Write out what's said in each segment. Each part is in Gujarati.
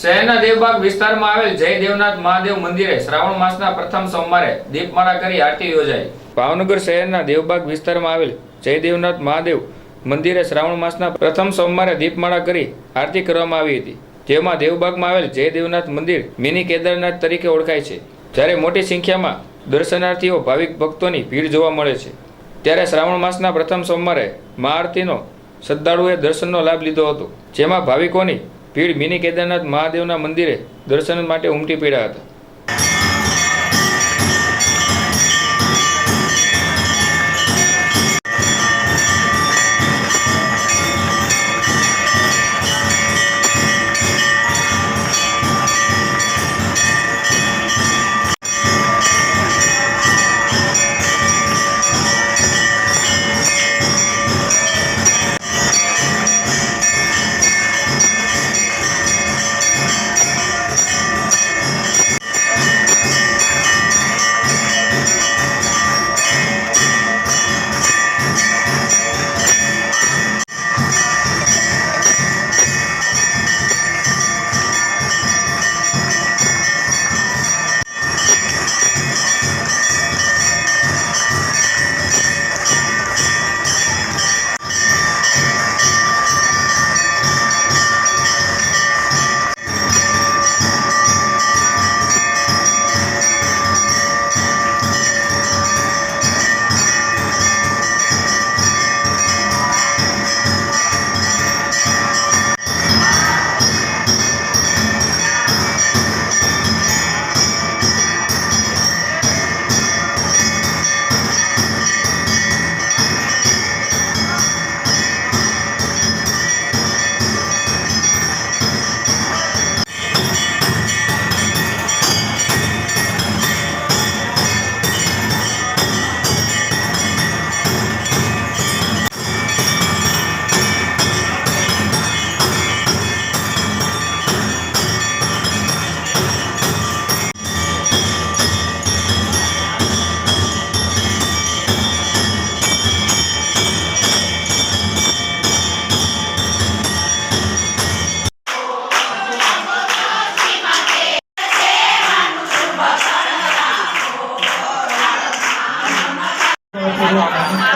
શહેરના દેવબાગ વિસ્તારમાં આવેલ જય દેવનાથ મહાદેવ મંદિરે શ્રાવણ માસના પ્રથમ સોમવારે દીપમાળા કરી આરતી યોજાઈ. ભાવનગર શહેરના દેવબાગ વિસ્તારમાં આવેલ જય દેવનાથ મહાદેવ મંદિરે શ્રાવણ માસના પ્રથમ સોમવારે દીપમાળા કરી આરતી કરવામાં આવી હતી. જેમાં દેવબાગમાં આવેલ જય દેવનાથ મંદિર મિની કેદારનાથ તરીકે ઓળખાય છે. જ્યારે મોટી સંખ્યામાં દર્શનાર્થીઓ, ભાવિક ભક્તોની ભીડ જોવા મળે છે. ત્યારે શ્રાવણ માસના પ્રથમ સોમવારે મહાઆરતીનો શ્રદ્ધાળુએ દર્શનનો લાભ લીધો હતો. જેમાં ભાવિકોની ભીડ મિની કેદારનાથ મહાદેવના મંદિરે દર્શન માટે ઉમટી પડ્યા હતા.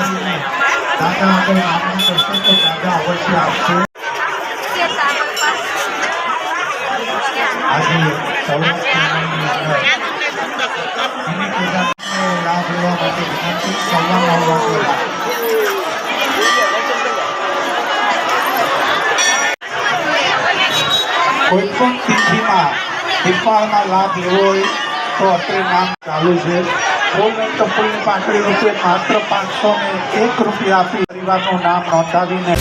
દાદા આગળ આગળ કરશો લાભ લેવા માટે વિનંતી સવા નવ વાગે કોઈ પણ તિથિમાં દીપાવળમાં લાભ લેવો હોય તો અત્રે નામ ચાલુ છે. નહીં તો કોઈ રૂપિયા માત્ર પાંચસો ને એક રૂપિયા આપી પરિવારનું નામ નોંધાવીને